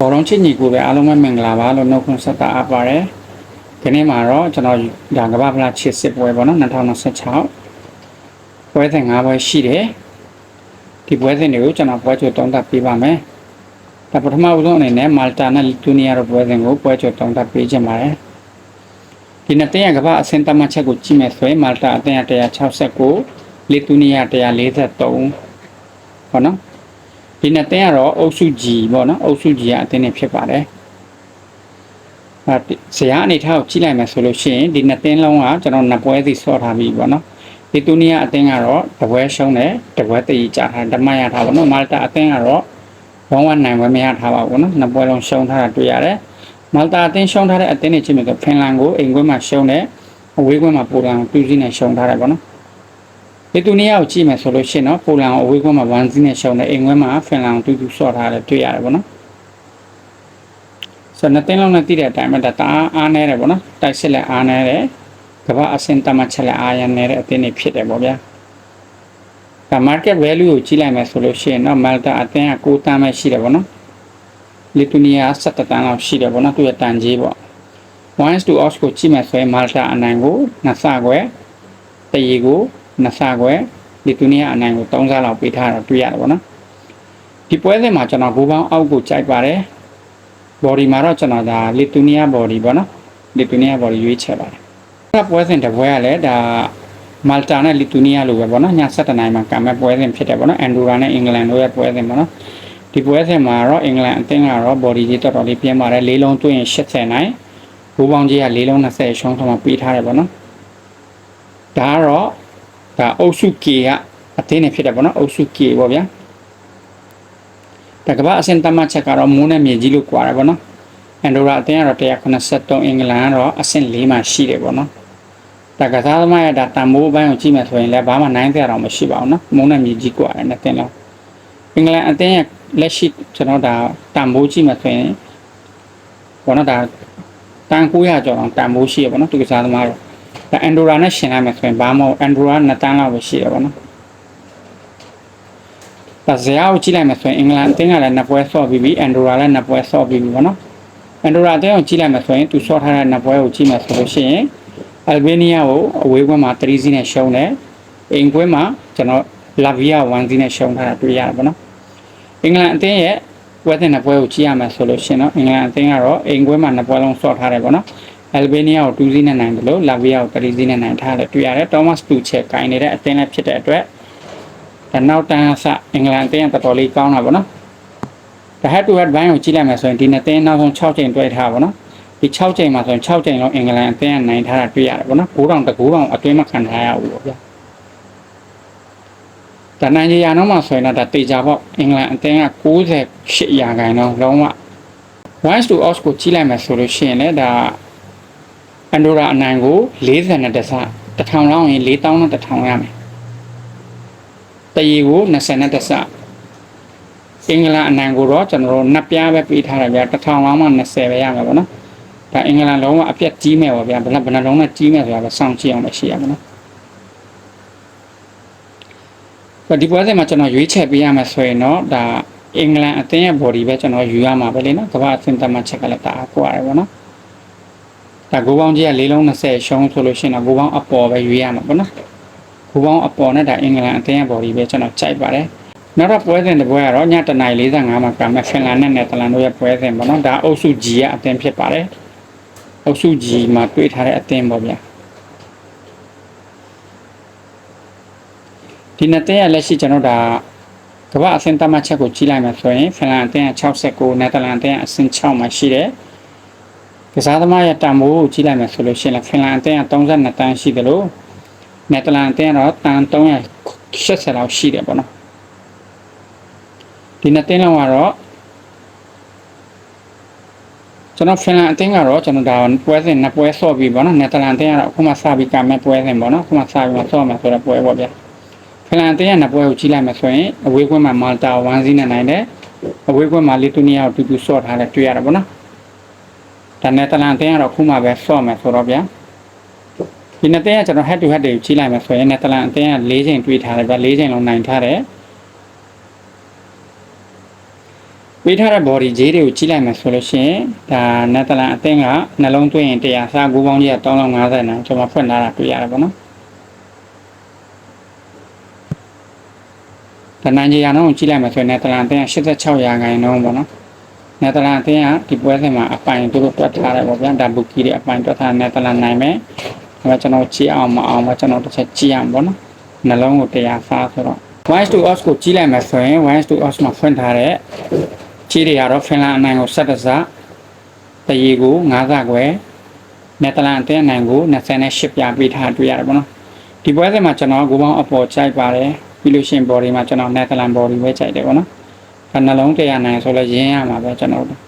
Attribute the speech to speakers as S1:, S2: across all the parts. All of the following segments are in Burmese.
S1: ဘောလုံးချစ်ညီကိုပဲအားလုံးပဲမင်္ဂလာပါလို့နှုတ်ခွန်းဆက်တာအပ်ပါတယ်ဒီနေ့မှာတော့ကျွန်တော်ဒါကမ္ဘာဖလားချစ်စစ်ပွဲပေါ့နော်2026ပွဲစဉ်၅ပွဲရှိတယ်ဒီပွဲစဉ်တွေကိုကျွန်တော်ပွဲချိုတုံးသပ်ပေးပါမယ်ဒါပထမဦးဆုံးအနေနဲ့မာလတာနဲ့လီတူနီယာတို့ပွဲစဉ်ကိုပွဲချိုတုံးသပ်ပေးခြင်းပါတယ်ဒီနှစ်တင်းရကမ္ဘာအဆင့်သတ်မှတ်ချက်ကိုကြည့်မယ်ဆိုရင်မာလတာအသင်း169လီတူနီယာ143ပေါ့နော် ဒီနှစ်တင်းကတော့အုပ်စုကြီးပေါ့နော်အုပ်စုကြီးကအတင်းနဲ့ဖြစ်ပါတယ်အဲဇရာအနေထားကိုကြည့်လိုက်မယ်ဆိုလို့ရှိရင်ဒီနှစ်တင်းလုံးကကျွန်တော်နှစ်ပွဲစီဆော့ထားပြီပေါ့နော်ဒီတူနီယာအတင်းကတော့တပွဲရှုံးတယ်တပွဲတည်ကြထားဓမ္မရထားပေါ့နော်မာလတာအတင်းကတော့ဘောင်းဝနိုင်ပွဲမရထားပါဘူးနော်နှစ်ပွဲလုံးရှုံးထားတာတွေ့ရတယ်မာလတာအတင်းရှုံးထားတဲ့အတင်းတွေချင်းမျိုးဆိုဖင်လန်ကိုအိမ်ခွဲမှာရှုံးတယ်အဝေးခွဲမှာပိုလန်ကိုတူးစီနဲ့ရှုံးထားတယ်ပေါ့နော်လီ တူနီးယားကိုကြည့်မယ်ဆိုလို့ရှိရင်တော့ပိုလန်ကိုအဝေးကွင်းမှာ1စီးနဲ့ရှုံးတယ်အိမ်ကွင်းမှာဖင်လန်ကိုတူတူဆော့ထားတယ်တွေ့ရတယ်ပေါ့နော်ဆိုတော့နှစ်တင်းလုံးနဲ့တည်တဲ့အတိုင်းမှာဒါတအားအားနေတယ်ပေါ့နော်တိုက်စစ်လည်းအားနေတယ်ကမ္ဘာအဆင့်တမချက်လည်းအားရနေတဲ့အတင်းတွေဖြစ်တယ်ပေါ့ဗျာဒါ market value ကိုကြည့်လိုက်မယ်ဆိုလို့ရှိရင်တော့ Malta အတင်းက6တန်းပဲရှိတယ်ပေါ့နော်လီတူနီးယား17တန်းလောက်ရှိတယ်ပေါ့နော်သူ့ရဲ့တန်ကြီးပေါ့1 to odds ကိုကြည့်မယ်ဆိုရင် Malta အနိုင်ကိုနှစ်ဆခွဲတရီကို နှစ်ဆခွဲလီတူနီးယားအနိုင်ကို3ဆလောက်ပေးထားတာတွေ့ရတယ်ပေါ့နော်ဒီပွဲစဉ်မှာကျွန်တော်ဘူပေါင်းအောက်ကိုကြိုက်ပါတယ် body မှာတော့ကျွန်တော်ဒါလီတူနီးယား body ပေါ့နော်လီတူနီးယား body ရွေးချယ်ပါတယ်အဲ့ပွဲစဉ်တစ်ပွဲကလည်းဒါမာလတာနဲ့လီတူနီးယားလိုပဲပေါ့နော်ည7နိုင်မှာကံမဲ့ပွဲစဉ်ဖြစ်တယ်ပေါ့နော်အန်ဒိုရာနဲ့အင်္ဂလန်တို့ရဲ့ပွဲစဉ်ပေါ့နော်ဒီပွဲစဉ်မှာတော့အင်္ဂလန်အသင်းကတော့ body ကြီးတော်တော်လေးပြင်းပါတယ်လေးလုံးတွင်းရင်80နိုင်ဘူပေါင်းကြီးကလေးလုံး20ရှုံးထမှာပေးထားတယ်ပေါ့နော်ဒါကတော့ ဒါအုပ်စု K ကအသင်းနေဖြစ်တယ်ပေါ့နော်အုပ်စု K ပေါ့ဗျာဒါကမ္ဘာအဆင့်တမတ်ချက်ကတော့မိုးနဲ့မြေကြီးလို့ကွာတယ်ပေါ့နော်အန်ဒိုရာအသင်းကတော့183အင်္ဂလန်ကတော့အဆင့်4မှာရှိတယ်ပေါ့နော်ဒါကစားသမားရဲ့ဒါတန်မိုးအပိုင်းကိုကြည့်မယ်ဆိုရင်လည်းဘာမှနိုင်တဲ့အောင်မရှိပါဘူးနော်မိုးနဲ့မြေကြီးကွာတယ်နဲ့တင်လို့အင်္ဂလန်အသင်းရဲ့လက်ရှိကျွန်တော်ဒါတန်မိုးကြည့်မယ်ဆိုရင်ပေါ့နော်ဒါတန်900ကျော်အောင်တန်မိုးရှိရပေါ့နော်သူကစားသမားတော့ ဒါအန်ဒိုရာနဲ့ရှင်လိုက်မယ်ဆိုရင်ဘာမှမဟုတ်အန်ဒိုရာနှစ်တန်းလောက်ပဲရှိတယ်ပေါ့နော်ဒါဇယားကိုကြည့်လိုက်မယ်ဆိုရင်အင်္ဂလန်အသင်းကလည်းနှစ်ပွဲဆော့ပြီးပြီအန်ဒိုရာလည်းနှစ်ပွဲဆော့ပြီးပြီပေါ့နော်အန်ဒိုရာအသင်းကိုကြည့်လိုက်မယ်ဆိုရင်သူဆော့ထားတဲ့နှစ်ပွဲကိုကြည့်မယ်ဆိုလို့ရှိရင်အယ်ဘေးနီးယားကိုအဝေးကွင်းမှာ3စီးနဲ့ရှုံးတယ်အိမ်ကွင်းမှာကျွန်တော်လာဗီယာ1စီးနဲ့ရှုံးထားတာတွေ့ရတယ်ပေါ့နော်အင်္ဂလန်အသင်းရဲ့ပွဲတဲ့နှစ်ပွဲကိုကြည့်ရမယ်ဆိုလို့ရှိရင်တော့အင်္ဂလန်အသင်းကတော့အိမ်ကွင်းမှာနှစ်ပွဲလုံးဆော့ထားတယ်ပေါ့နော် အယ်လ်ဘေးနီးယားကို2စီးနဲ့နိုင်တယ်လို့လာဗီယာကို3စီးနဲ့နိုင်ထားတယ်တွေ့ရတယ်တောမတ်တူချက်ကင်နေတဲ့အသင်းလည်းဖြစ်တဲ့အတွက်ဒါနောက်တန်းအစအင်္ဂလန်အသင်းကတော်တော်လေးကောင်းတာပေါ့နော်ဒါ head to head ဘိုင်းကိုကြည့်လိုက်မယ်ဆိုရင်ဒီနှစ်သင်းနောက်ဆုံး6ချိန်တွဲထားပါတော့ဒီ6ချိန်မှာဆိုရင်6ချိန်လုံးအင်္ဂလန်အသင်းကနိုင်ထားတာတွေ့ရတယ်ပေါ့နော်9000တ9000အတွင်းမခံထားရဘူးပေါ့ဗျာဒါနိုင်ရအောင်မှဆိုရင်တော့ဒါတေချာပေါ့အင်္ဂလန်အသင်းက98ရာခိုင်နှုန်းလုံးဝ once to odds ကိုကြည့်လိုက်မယ်ဆိုလို့ရှိရင်လည်းဒါ အန်ဒိုရာအနိုင်ကို40နဲ့တဆ1000လောက်ရင်4000နဲ့1000ရမယ်တရီကို20နဲ့တဆအင်္ဂလန်အနိုင်ကိုတော့ကျွန်တော်တို့နှစ်ပြားပဲပေးထားတယ်ဗျာ1000လောက်မှ20ပဲရမယ်ပေါ့နော်ဒါအင်္ဂလန်လုံးဝအပြတ်ကြီးမယ်ပေါ့ဗျာဘယ်နှဘယ်နှလုံးနဲ့ကြီးမယ်ဆိုတာပဲစောင့်ကြည့်အောင်ပဲရှိရမယ်နော်ဒီပွဲစဉ်မှာကျွန်တော်ရွေးချယ်ပေးရမယ်ဆိုရင်တော့ဒါအင်္ဂလန်အသင်းရဲ့ body ပဲကျွန်တော်ယူရမှာပဲလေနော်ကမ္ဘာအသင်းတမတ်ချက်ကလည်းတအားကွာတယ်ပေါ့နော် ဒါဂိုးပေါင်းကြီးက၄လုံး20ရှုံးဆိုလို့ရှိရင်တော့ဂိုးပေါင်းအပေါ်ပဲရွေးရမှာပေါ့နော်ဂိုးပေါင်းအပေါ်နဲ့ဒါအင်္ဂလန်အသင်းရဲ့ body ပဲကျွန်တော်ကြိုက်ပါတယ်နောက်တော့ပွဲစဉ်တစ်ပွဲကတော့ည7:45မှာကမ္ဘာဖင်လန်နဲ့နယ်သာလန်တို့ရဲ့ပွဲစဉ်ပေါ့နော်ဒါအုပ်စု G ရဲ့အသင်းဖြစ်ပါတယ်အုပ်စု G မှာတွေ့ထားတဲ့အသင်းပေါ့ဗျာဒီနှစ်သင်းရဲ့လက်ရှိကျွန်တော်ဒါကမ္ဘာအဆင့်တမတ်ချက်ကိုကြည့်လိုက်မယ်ဆိုရင်ဖင်လန်အသင်းက69နယ်သာလန်အသင်းကအဆင့်6မှာရှိတယ် ကစားသမားရဲ့တန်ဖိုးကိုကြည့်လိုက်မယ်ဆိုလို့ရှိရင်ဖင်လန်အသင်းက32တန်းရှိတယ်လို့နယ်သာလန်အသင်းကတော့တန်380လောက်ရှိတယ်ပေါ့နော်ဒီနှစ်သင်းလုံးကတော့ကျွန်တော်ဖင်လန်အသင်းကတော့ကျွန်တော်ဒါပွဲစဉ်နှစ်ပွဲဆော့ပြီးပေါ့နော်နယ်သာလန်အသင်းကတော့အခုမှစပြီးကမဲ့ပွဲစဉ်ပေါ့နော်အခုမှစပြီးမှဆော့မယ်ဆိုတော့ပွဲပေါ့ဗျာဖင်လန်အသင်းရဲ့နှစ်ပွဲကိုကြည့်လိုက်မယ်ဆိုရင်အဝေးကွင်းမှာမာလတာ1စီးနဲ့နိုင်တယ်အဝေးကွင်းမှာလီတူနီယာကိုတူတူဆော့ထားတယ်တွေ့ရတယ်ပေါ့နော် ဒါနယ်သာလန်အသင်းကတော့အခုမှပဲဆော့မယ်ဆိုတော့ဗျာဒီနှစ်သင်းကကျွန်တော် head to head တွေကိုကြည့်လိုက်မယ်ဆိုရင်နယ်သာလန်အသင်းက၄ချိန်တွေ့ထားတယ်ဗျာ၄ချိန်လုံးနိုင်ထားတယ်ပေးထားတဲ့ body ဂျေးတွေကိုကြည့်လိုက်မယ်ဆိုလို့ရှိရင်ဒါနယ်သာလန်အသင်းကနှလုံးသွင်းရင်100စား9ပေါင်းကြီးက350နဲ့ကျွန်တော်ဖွင့်လာတာတွေ့ရတယ်ပေါ့နော်ဒါနိုင်ဂျီယာတော့ကြည့်လိုက်မယ်ဆိုရင်နယ်သာလန်အသင်းက86ရာခိုင်နှုန်းပေါ့နော် နယ်သာလန်အသင်းကဒီပွဲစဉ်မှာအပိုင်သူတို့တွက်ထားတယ်ပေါ့ဗျာဒါဘူကီတွေအပိုင်တွက်ထားနယ်သာလန်နိုင်မယ်ဒါပေမဲ့ကျွန်တော်ကြည့်အောင်မအောင်မကျွန်တော်တစ်ချက်ကြည့်အောင်ပေါ့နော်နှလုံးကို100စားဆိုတော့1 to os ကိုကြည့်လိုက်မယ်ဆိုရင်1 to os မှာဖွင့်ထားတဲ့ကြီးတွေကတော့ဖင်လန်အနိုင်ကို17စတရေကို9စခွဲနယ်သာလန်အသင်းအနိုင်ကို28ပြပေးထားတွေ့ရတယ်ပေါ့နော်ဒီပွဲစဉ်မှာကျွန်တော်ကိုပေါင်းအပေါ်ကြိုက်ပါတယ်ပြီးလို့ရှိရင် body မှာကျွန်တော်နယ်သာလန် body ပဲကြိုက်တယ်ပေါ့နော်ဒါ နှလုံး100နိုင်ဆိုလဲရင်းရမှာပဲကျွန်တော်တို့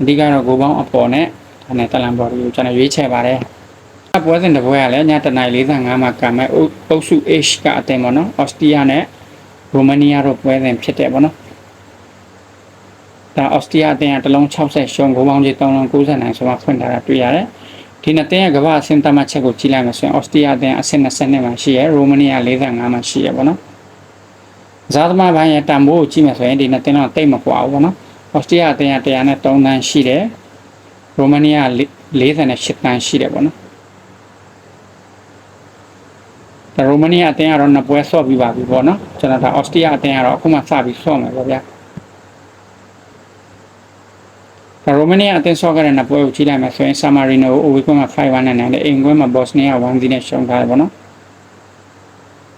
S1: အဓိကတော့ကိုပေါင်းအပေါ်နဲ့ဒါနယ်သာလန် body ကိုကျွန်တော်ရွေးချယ်ပါတယ်ပွဲစဉ်တစ်ပွဲကလည်းညတနာ45မှာကံမဲ့အုပ်စု H ကအတင်ပေါ့နော်အော်စတြီးယားနဲ့ရိုမာနီးယားတို့ပွဲစဉ်ဖြစ်တယ်ပေါ့နော်ဒါအော်စတြီးယားအတင်ကတလုံး60ရှုံးကိုပေါင်းကြီး3လုံး90နိုင်ဆိုမှဖွင့်ထားတာတွေ့ရတယ်ဒီနှစ်တင်ကကမ္ဘာအဆင့်သတ်မှတ်ချက်ကိုကြည့်လိုက်မှဆိုရင်အော်စတြီးယားအတင်အဆင့်20မှာရှိရယ်ရိုမာနီးယား45မှာရှိရယ်ပေါ့နော် ဇာသမားဘိုင်းရဲ့တန်ဖိုးကိုကြည့်မှဆိုရင်ဒီနှစ်တင်တော့တိတ်မကွာဘူးပေါ့နော်အော်စတြီးယားအတင်က103တန်းရှိတယ်ရိုမာနီးယား48တန်းရှိတယ်ပေါ့နော်ဒါရိုမာနီးယားအသင်းကတော့နှစ်ပွဲဆော့ပြီးပါပြီပေါ့နော်ကျွန်တော်ဒါအော်စတြီးယားအသင်းကတော့အခုမှစပြီးဆော့မယ်ပေါ့ဗျာဒါရိုမာနီးယားအသင်းဆော့ခဲ့တဲ့နှစ်ပွဲကိုကြည့်လိုက်မယ်ဆိုရင်ဆာမာရီနိုကိုအိုဝီကွန်းမှာ5-1နဲ့နိုင်တယ်အိမ်ကွန်းမှာဘော့စနီးယား1-0နဲ့ရှုံးထားတယ်ပေါ့နော်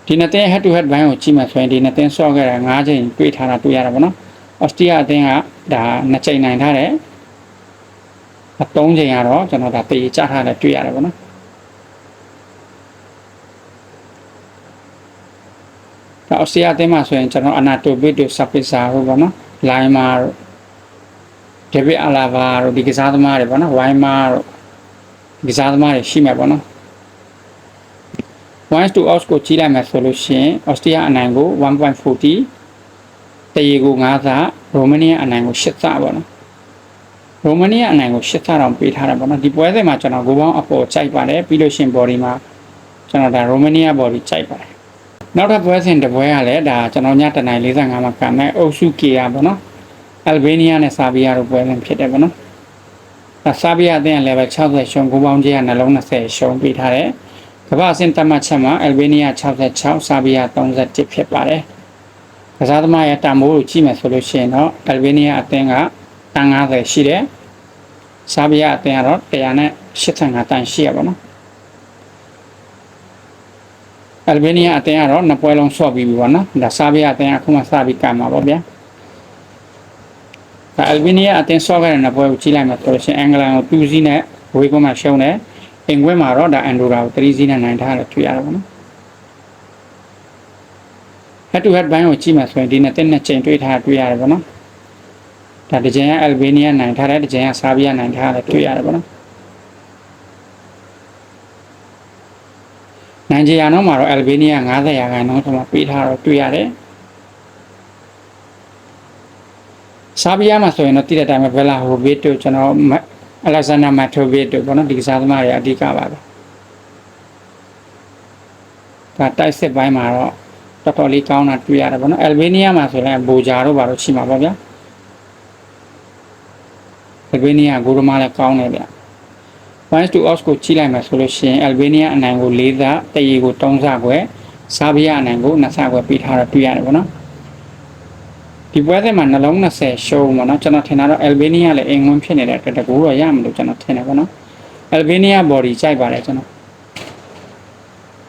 S1: ဒီနှစ်သင်း head to head ဘိုင်းကိုကြည့်မယ်ဆိုရင်ဒီနှစ်သင်းဆော့ခဲ့တာ9ချိန်တွေ့ထားတာတွေ့ရတာပေါ့နော်အော်စတြီးယားအသင်းကဒါနှစ်ချိန်နိုင်ထားတယ်အ3ချိန်ကတော့ကျွန်တော်ဒါတေးချထားတယ်တွေ့ရတယ်ပေါ့နော်ဒါအော်စတြီးယားအသင်းမှာဆိုရင်ကျွန်တော်အနာတိုဘစ်တို့ဆပ်ပစ်စာတို့ပေါ့နော်လိုင်းမာဒေးဗစ်အလာဗာတို့ဒီကစားသမားတွေပေါ့နော်ဝိုင်းမာတို့ဒီကစားသမားတွေရှိမှာပေါ့နော် 1 to out ကိုကြီးလိုက်မယ်ဆိုလို့ရှိရင်အော်စတြီးယားအနိုင်ကို1.40တရေကို9ဆရိုမာနီးယားအနိုင်ကို8ဆပေါ့နော်ရိုမာနီးယားအနိုင်ကို8ဆတောင်ပေးထားတယ်ပေါ့နော်ဒီပွဲစဉ်မှာကျွန်တော်ကိုပေါင်းအပေါ်ကြိုက်ပါတယ်ပြီးလို့ရှိရင် body မှာကျွန်တော်ဒါရိုမာနီးယား body ကြိုက်ပါတယ်နောက်ထပ်ပွဲစဉ်တစ်ပွဲကလည်းဒါကျွန်တော်ညတနိုင်45မှာကံမဲ့အုပ်စု K ရပါတော့အယ်ဘေးနီးယားနဲ့ဆာဘီယာတို့ပွဲစဉ်ဖြစ်တယ်ပေါ့နော်ဒါဆာဘီယာအသင်းက level 60ရှုံးကိုပေါင်းကြီးကနှလုံး20ရှုံးပေးထားတယ် ကမ္ဘာအဆင့်တတ်မှတ်ချက်မှာအယ်ဘေးနီးယား66ဆာဘီယာ31ဖြစ်ပါတယ်ကစားသမားရဲ့တန်ဖိုးကိုကြည့်မယ်ဆိုလို့ရှိရင်တော့အယ်ဘေးနီးယားအသင်းကတန်90ရှိတယ်ဆာဘီယာအသင်းကတော့185တန်ရှိရပါတော့အယ်ဘေးနီးယားအသင်းကတော့နှစ်ပွဲလုံးဆော့ပြီးပြီပေါ့နော်ဒါဆာဘီယာအသင်းကအခုမှစပြီးကံမှာပေါ့ဗျာဒါအယ်ဘေးနီးယားအသင်းဆော့ခဲ့တဲ့နှစ်ပွဲကိုကြည့်လိုက်မှဆိုလို့ရှိရင်အင်္ဂလန်ကို2စီးနဲ့ဝေးကွန်းမှာရှုံးတယ် အင်ကွင်းမှာတော့ဒါအန်ဒိုရာကို3စီးနဲ့နိုင်ထားတယ်တွေ့ရတာပေါ့နော် head to head ဘိုင်းကိုကြည့်မှဆိုရင်ဒီနှစ်တက်နှစ်ချိန်တွေ့ထားတွေ့ရတယ်ပေါ့နော်ဒါတစ်ချိန်ကအယ်ဘေးနီးယားနိုင်ထားတယ်တစ်ချိန်ကဆာဘီယာနိုင်ထားတယ်တွေ့ရတယ်ပေါ့နော်နိုင်ဂျီယာတော့မှာတော့အယ်ဘေးနီးယား90ရာခိုင်နှုန်းဆိုမှပေးထားတော့တွေ့ရတယ်ဆာဘီယာမှာဆိုရင်တော့တည်တဲ့အတိုင်းပဲဘယ်လာဟိုဘစ်တို့ကျွန်တော် အလက်ဇန်နာမတ်ထိုဘစ်တို့ပေါ့နော်ဒီကစားသမားတွေအဓိကပါပဲဒါတိုက်စစ်ပိုင်းမှာတော့တော်တော်လေးကောင်းတာတွေ့ရတယ်ပေါ့နော်အယ်ဘေးနီးယားမှာဆိုရင်ဘူဂျာတို့ဘာလို့ရှိမှာပေါ့ဗျာအယ်ဘေးနီးယားဂိုရမာလည်းကောင်းတယ်ဗျ1 to out ကိုကြည့်လိုက်မှဆိုလို့ရှိရင်အယ်ဘေးနီးယားအနိုင်ကို၄ဆတရီကို3ဆခွဲဆာဘီယာအနိုင်ကို2ဆခွဲပေးထားတော့တွေ့ရတယ်ပေါ့နော် ဒီပွဲစဉ်မှာနှလုံး20ရှုံးပေါ့နော်ကျွန်တော်ထင်တာတော့အယ်ဘေးနီးယားလည်းအင်္ဂွန်းဖြစ်နေတဲ့အတွက်တကူတော့ရမလို့ကျွန်တော်ထင်တယ်ပေါ့နော်အယ်ဘေးနီးယား body ကြိုက်ပါတယ်ကျွန်တော်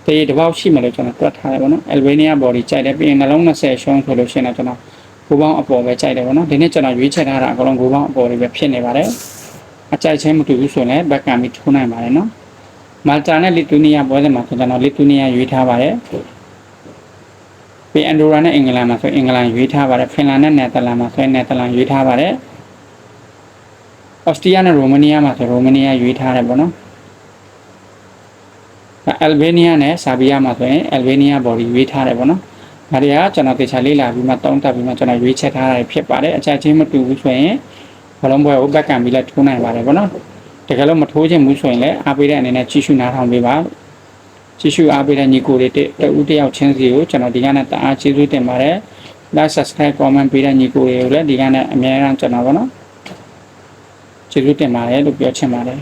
S1: တေးတစ်ပေါက်ရှိမယ်လို့ကျွန်တော်တွက်ထားတယ်ပေါ့နော်အယ်ဘေးနီးယား body ကြိုက်တယ်ပြီးရင်နှလုံး20ရှုံးဆိုလို့ရှိရင်တော့ကျွန်တော်ကိုပေါင်းအပေါ်ပဲကြိုက်တယ်ပေါ့နော်ဒီနေ့ကျွန်တော်ရွေးချယ်ထားတာအကုန်လုံးကိုပေါင်းအပေါ်တွေပဲဖြစ်နေပါတယ်အကြိုက်ချင်းမတူဘူးဆိုရင်လည်းဘက်ကံပြီးထိုးနိုင်ပါတယ်နော်မာတာနဲ့လစ်တူနီးယားပွဲစဉ်မှာကျွန်တော်လစ်တူနီးယားရွေးထားပါတယ် ပြီးအန်ဒိုရာနဲ့အင်္ဂလန်မှာဆိုအင်္ဂလန်ရွေးထားပါတယ်ဖင်လန်နဲ့နယ်သာလန်မှာဆိုနယ်သာလန်ရွေးထားပါတယ်အော်စတြီးယားနဲ့ရိုမာနီးယားမှာဆိုရိုမာနီးယားရွေးထားတယ်ပေါ့နော်အယ်ဘေးနီးယားနဲ့ဆာဘီယာမှာဆိုရင်အယ်ဘေးနီးယားဘော်ဒီရွေးထားတယ်ပေါ့နော်ဒါတွေကကျွန်တော်တေချာလေးလာပြီးမှတောင်းတက်ပြီးမှကျွန်တော်ရွေးချက်ထားတာဖြစ်ပါတယ်အချက်ချင်းမတူဘူးဆိုရင်ဘလုံးပွဲကိုဘက်ကံပြီးလက်ထိုးနိုင်ပါတယ်ပေါ့နော်တကယ်လို့မထိုးခြင်းဘူးဆိုရင်လည်းအားပေးတဲ့အနေနဲ့ကြီးစုနားထောင်ပေးပါ ကြီးစုအားပေးတဲ့ညီကိုတွေတူတယောက်ချင်းစီကိုကျွန်တော်ဒီကနေ့တအားကျေးဇူးတင်ပါတယ် like subscribe comment ပေးတဲ့ညီကိုတွေကိုလည်းဒီကနေ့အများအားကျွန်တော်ဗောနော်ကျေးဇူးတင်ပါတယ်လို့ပြောချင်ပါတယ်